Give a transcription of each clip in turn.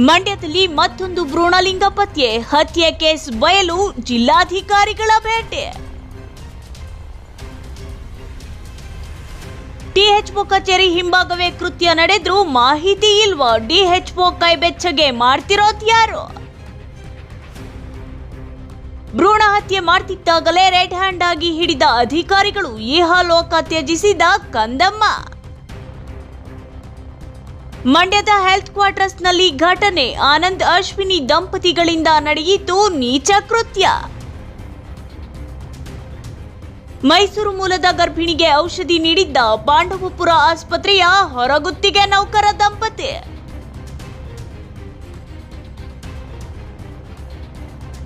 ಮಂಡ್ಯದಲ್ಲಿ ಮತ್ತೊಂದು ಭ್ರೂಣಲಿಂಗ ಪತ್ಯೆ ಹತ್ಯೆ ಕೇಸ್ ಬಯಲು ಜಿಲ್ಲಾಧಿಕಾರಿಗಳ ಭೇಟಿ ಡಿಎಚ್ಒ ಕಚೇರಿ ಹಿಂಭಾಗವೇ ಕೃತ್ಯ ನಡೆದ್ರೂ ಮಾಹಿತಿ ಇಲ್ವಾ? ಡಿಎಚ್ಒ ಕೈ ಬೆಚ್ಚಗೆ ಮಾಡ್ತಿರೋದ್ ಯಾರು? ಭ್ರೂಣ ಹತ್ಯೆ ಮಾಡ್ತಿದ್ದಾಗಲೇ ರೆಡ್ ಹ್ಯಾಂಡ್ ಆಗಿ ಹಿಡಿದ ಅಧಿಕಾರಿಗಳು ಇಹಲೋಕ ತ್ಯಜಿಸಿದ ಕಂದಮ್ಮ. ಮಂಡ್ಯದ ಹೆಲ್ತ್ ಕ್ವಾರ್ಟರ್ಸ್ನಲ್ಲಿ ಘಟನೆ. ಆನಂದ್ ಅಶ್ವಿನಿ ದಂಪತಿಗಳಿಂದ ನಡೆಯಿತು ನೀಚ ಕೃತ್ಯ ಮೈಸೂರು ಮೂಲದ ಗರ್ಭಿಣಿಗೆ ಔಷಧಿ ನೀಡಿದ್ದ ಪಾಂಡವಪುರ ಆಸ್ಪತ್ರೆಯ ಹೊರಗುತ್ತಿಗೆ ನೌಕರ ದಂಪತಿ.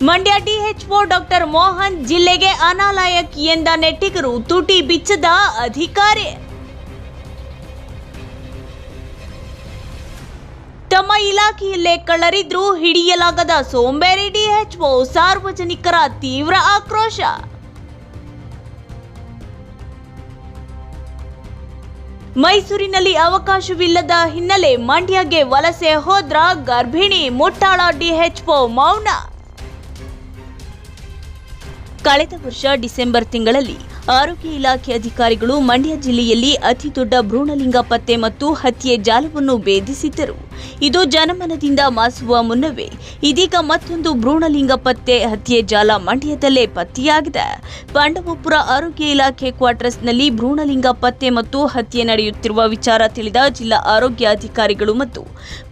ಮಂಡ್ಯ ಡಿಎಚ್ಒ ಡಾಕ್ಟರ್ ಮೋಹನ್ ಜಿಲ್ಲೆಗೆ ಅನಾಲಾಯಕ್ ಎಂದ ನೆಟ್ಟಿಗರು ತುಟಿ ಬಿಚ್ಚದ ಅಧಿಕಾರಿ. ತಮ್ಮ ಇಲಾಖೆಯಲ್ಲೇ ಕಳರಿದ್ರು ಹಿಡಿಯಲಾಗದ ಸೋಂಬೇರಿ ಡಿಎಚ್ಒ ಸಾರ್ವಜನಿಕರ ತೀವ್ರ ಆಕ್ರೋಶ. ಮೈಸೂರಿನಲ್ಲಿ ಅವಕಾಶವಿಲ್ಲದ ಹಿನ್ನೆಲೆ ಮಂಡ್ಯಗೆ ವಲಸೆ ಹೋದ್ರ ಗರ್ಭಿಣಿ ಮುಟ್ಟಾಳ ಡಿಎಚ್ಒ ಮೌನ. ಕಳೆದ ವರ್ಷ ಡಿಸೆಂಬರ್ ತಿಂಗಳಲ್ಲಿ ಆರೋಗ್ಯ ಇಲಾಖೆ ಅಧಿಕಾರಿಗಳು ಮಂಡ್ಯ ಜಿಲ್ಲೆಯಲ್ಲಿ ಅತಿ ದೊಡ್ಡ ಭ್ರೂಣಲಿಂಗ ಪತ್ತೆ ಮತ್ತು ಹತ್ಯೆ ಜಾಲವನ್ನು ಭೇದಿಸಿದ್ದರು. ಇದು ಜನಮನದಿಂದ ಮಾಸುವ ಮುನ್ನವೇ ಇದೀಗ ಮತ್ತೊಂದು ಭ್ರೂಣಲಿಂಗ ಪತ್ತೆ ಹತ್ಯೆ ಜಾಲ ಮಂಡ್ಯದಲ್ಲೇ ಪತ್ತೆಯಾಗಿದೆ. ಪಾಂಡವಪುರ ಆರೋಗ್ಯ ಇಲಾಖೆ ಕ್ವಾರ್ಟರ್ಸ್ನಲ್ಲಿ ಭ್ರೂಣಲಿಂಗ ಪತ್ತೆ ಮತ್ತು ಹತ್ಯೆ ನಡೆಯುತ್ತಿರುವ ವಿಚಾರ ತಿಳಿದ ಜಿಲ್ಲಾ ಆರೋಗ್ಯ ಅಧಿಕಾರಿಗಳು ಮತ್ತು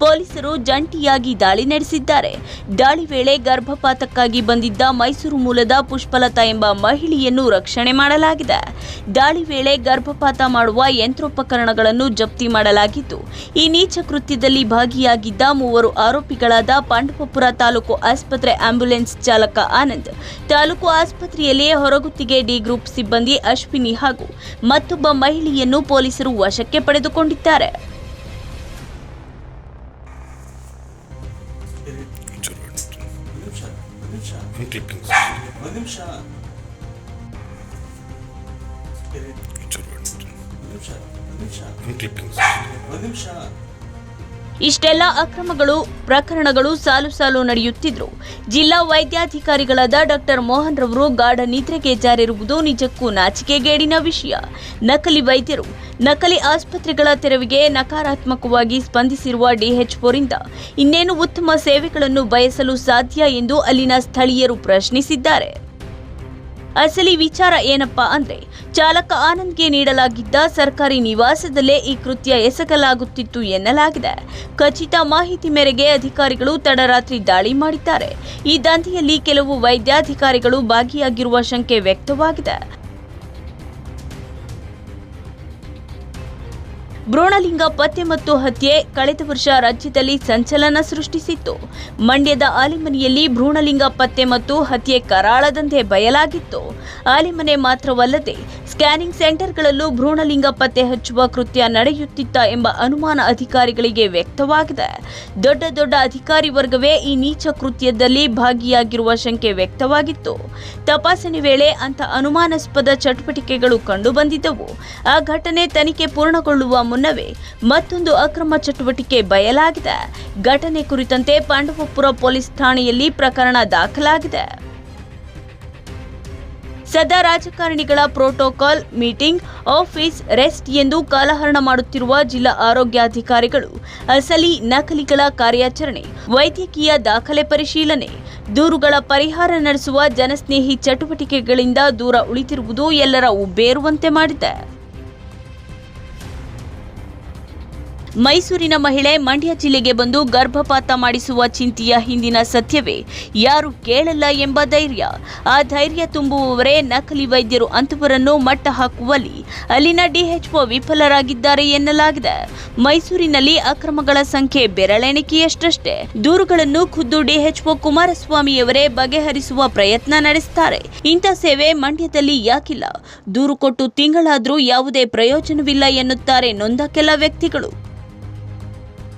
ಪೊಲೀಸರು ಜಂಟಿಯಾಗಿ ದಾಳಿ ನಡೆಸಿದ್ದಾರೆ. ದಾಳಿ ವೇಳೆ ಗರ್ಭಪಾತಕ್ಕಾಗಿ ಬಂದಿದ್ದ ಮೈಸೂರು ಮೂಲದ ಪುಷ್ಪಲತಾ ಎಂಬ ಮಹಿಳೆಯನ್ನು ರಕ್ಷಣೆ ಮಾಡಲಾಗಿದೆ. ದಾಳಿ ವೇಳೆ ಗರ್ಭಪಾತ ಮಾಡುವ ಯಂತ್ರೋಪಕರಣಗಳನ್ನು ಜಪ್ತಿ ಮಾಡಲಾಗಿದ್ದು, ಈ ನೀಚ ಕೃತ್ಯದಲ್ಲಿ ಭಾಗಿಯಾಗಿದ್ದ ಮೂವರು ಆರೋಪಿಗಳಾದ ಪಾಂಡವಪುರ ತಾಲೂಕು ಆಸ್ಪತ್ರೆ ಆಂಬ್ಯುಲೆನ್ಸ್ ಚಾಲಕ ಆನಂದ್. ತಾಲೂಕು ಆಸ್ಪತ್ರೆಯಲ್ಲಿ ಹೊರಗುತ್ತಿಗೆ ಡಿ ಗ್ರೂಪ್ ಸಿಬ್ಬಂದಿ ಅಶ್ವಿನಿ ಹಾಗೂ ಮತ್ತೊಬ್ಬ ಮಹಿಳೆಯನ್ನು ಪೊಲೀಸರು ವಶಕ್ಕೆ ಪಡೆದುಕೊಂಡಿದ್ದಾರೆ. ನಿಮಿಷ ಇಷ್ಟೆಲ್ಲ ಅಕ್ರಮಗಳು, ಪ್ರಕರಣಗಳು ಸಾಲು ಸಾಲು ನಡೆಯುತ್ತಿದ್ರು. ಜಿಲ್ಲಾ ವೈದ್ಯಾಧಿಕಾರಿಗಳಾದ ಡಾಕ್ಟರ್ ಮೋಹನ್ ರವರು ಗಾಢ ನಿದ್ರೆಗೆ ಜಾರಿರುವುದು ನಿಜಕ್ಕೂ ನಾಚಿಕೆಗೇಡಿನ ವಿಷಯ. ನಕಲಿ ವೈದ್ಯರು, ನಕಲಿ ಆಸ್ಪತ್ರೆಗಳ ತೆರವಿಗೆ ನಕಾರಾತ್ಮಕವಾಗಿ ಸ್ಪಂದಿಸಿರುವ ಡಿಎಚ್ಒರಿಂದ ಇನ್ನೇನು ಉತ್ತಮ ಸೇವೆಗಳನ್ನು ಬಯಸಲು ಸಾಧ್ಯ ಎಂದು ಅಲ್ಲಿನ ಸ್ಥಳೀಯರು ಪ್ರಶ್ನಿಸಿದ್ದಾರೆ. ಅಸಲಿ ವಿಚಾರ ಏನಪ್ಪ ಅಂದ್ರೆ, ಚಾಲಕ ಆನಂದ್ಗೆ ನೀಡಲಾಗಿದ್ದ ಸರ್ಕಾರಿ ನಿವಾಸದಲ್ಲೇ ಈ ಕೃತ್ಯ ಎಸಗಲಾಗುತ್ತಿತ್ತು ಎನ್ನಲಾಗಿದೆ. ಖಚಿತ ಮಾಹಿತಿ ಮೇರೆಗೆ ಅಧಿಕಾರಿಗಳು ತಡರಾತ್ರಿ ದಾಳಿ ಮಾಡಿದ್ದಾರೆ. ಈ ದಂಧೆಯಲ್ಲಿ ಕೆಲವು ವೈದ್ಯಾಧಿಕಾರಿಗಳು ಭಾಗಿಯಾಗಿರುವ ಶಂಕೆ ವ್ಯಕ್ತವಾಗಿದೆ. ಭ್ರೂಣಲಿಂಗ ಪತ್ತೆ ಮತ್ತು ಹತ್ಯೆ ಕಳೆದ ವರ್ಷ ರಾಜ್ಯದಲ್ಲಿ ಸಂಚಲನ ಸೃಷ್ಟಿಸಿತ್ತು. ಮಂಡ್ಯದ ಆಲಿಮನೆಯಲ್ಲಿ ಭ್ರೂಣಲಿಂಗ ಪತ್ತೆ ಮತ್ತು ಹತ್ಯೆ ಕರಾಳದಂತೆ ಬಯಲಾಗಿತ್ತು. ಆಲಿಮನೆ ಮಾತ್ರವಲ್ಲದೆ ಸ್ಕ್ಯಾನಿಂಗ್ ಸೆಂಟರ್ಗಳಲ್ಲೂ ಭ್ರೂಣಲಿಂಗ ಪತ್ತೆ ಹಚ್ಚುವ ಕೃತ್ಯ ನಡೆಯುತ್ತಿತ್ತ ಎಂಬ ಅನುಮಾನ ಅಧಿಕಾರಿಗಳಿಗೆ ವ್ಯಕ್ತವಾಗಿದೆ. ದೊಡ್ಡ ದೊಡ್ಡ ಅಧಿಕಾರಿ ವರ್ಗವೇ ಈ ನೀಚ ಕೃತ್ಯದಲ್ಲಿ ಭಾಗಿಯಾಗಿರುವ ಶಂಕೆ ವ್ಯಕ್ತವಾಗಿತ್ತು. ತಪಾಸಣೆ ವೇಳೆ ಅಂತ ಅನುಮಾನಾಸ್ಪದ ಚಟುವಟಿಕೆಗಳು ಕಂಡುಬಂದಿದ್ದವು. ಆ ಘಟನೆ ತನಿಖೆ ಪೂರ್ಣಗೊಳ್ಳುವ ಮುನ್ನವೇ ಮತ್ತೊಂದು ಅಕ್ರಮ ಚಟುವಟಿಕೆ ಬಯಲಾಗಿದೆ. ಘಟನೆ ಕುರಿತಂತೆ ಪಾಂಡವಪುರ ಪೊಲೀಸ್ ಠಾಣೆಯಲ್ಲಿ ಪ್ರಕರಣ ದಾಖಲಾಗಿದೆ. ಸದಾ ರಾಜಕಾರಣಿಗಳ ಪ್ರೋಟೋಕಾಲ್ ಮೀಟಿಂಗ್, ಆಫೀಸ್ ರೆಸ್ಟ್ ಎಂದು ಕಾಲಹರಣ ಮಾಡುತ್ತಿರುವ ಜಿಲ್ಲಾ ಆರೋಗ್ಯಾಧಿಕಾರಿಗಳು, ಅಸಲಿ ನಕಲಿಗಳ ಕಾರ್ಯಾಚರಣೆ, ವೈದ್ಯಕೀಯ ದಾಖಲೆ ಪರಿಶೀಲನೆ, ದೂರುಗಳ ಪರಿಹಾರ ನಡೆಸುವ ಜನಸ್ನೇಹಿ ಚಟುವಟಿಕೆಗಳಿಂದ ದೂರ ಉಳಿತಿರುವುದು ಎಲ್ಲರ ಉಬ್ಬೇರುವಂತೆ ಮಾಡಿದೆ. ಮೈಸೂರಿನ ಮಹಿಳೆ ಮಂಡ್ಯ ಜಿಲ್ಲೆಗೆ ಬಂದು ಗರ್ಭಪಾತ ಮಾಡಿಸುವ ಚಿಂತೆಯ ಹಿಂದಿನ ಸತ್ಯವೇ. ಯಾರು ಕೇಳಲ್ಲ ಎಂಬ ಧೈರ್ಯ. ಆ ಧೈರ್ಯ ತುಂಬುವವರೇ ನಕಲಿ ವೈದ್ಯರು ಅಂತವರನ್ನು ಮಟ್ಟ ಹಾಕುವಲ್ಲಿ ಅಲ್ಲಿನ ಡಿಎಚ್ಒ ವಿಫಲರಾಗಿದ್ದಾರೆ ಎನ್ನಲಾಗಿದೆ. ಮೈಸೂರಿನಲ್ಲಿ ಅಕ್ರಮಗಳ ಸಂಖ್ಯೆ ಬೆರಳೆಣಿಕೆಯಷ್ಟಷ್ಟೇ. ದೂರುಗಳನ್ನು ಖುದ್ದು ಡಿಎಚ್ಒ ಕುಮಾರಸ್ವಾಮಿಯವರೇ ಬಗೆಹರಿಸುವ ಪ್ರಯತ್ನ ನಡೆಸುತ್ತಾರೆ ಇಂಥ ಸೇವೆ ಮಂಡ್ಯದಲ್ಲಿ ಯಾಕಿಲ್ಲ. ದೂರು ಕೊಟ್ಟು ತಿಂಗಳಾದರೂ ಯಾವುದೇ ಪ್ರಯೋಜನವಿಲ್ಲ ಎನ್ನುತ್ತಾರೆ ನೊಂದ ಕೆಲ ವ್ಯಕ್ತಿಗಳು.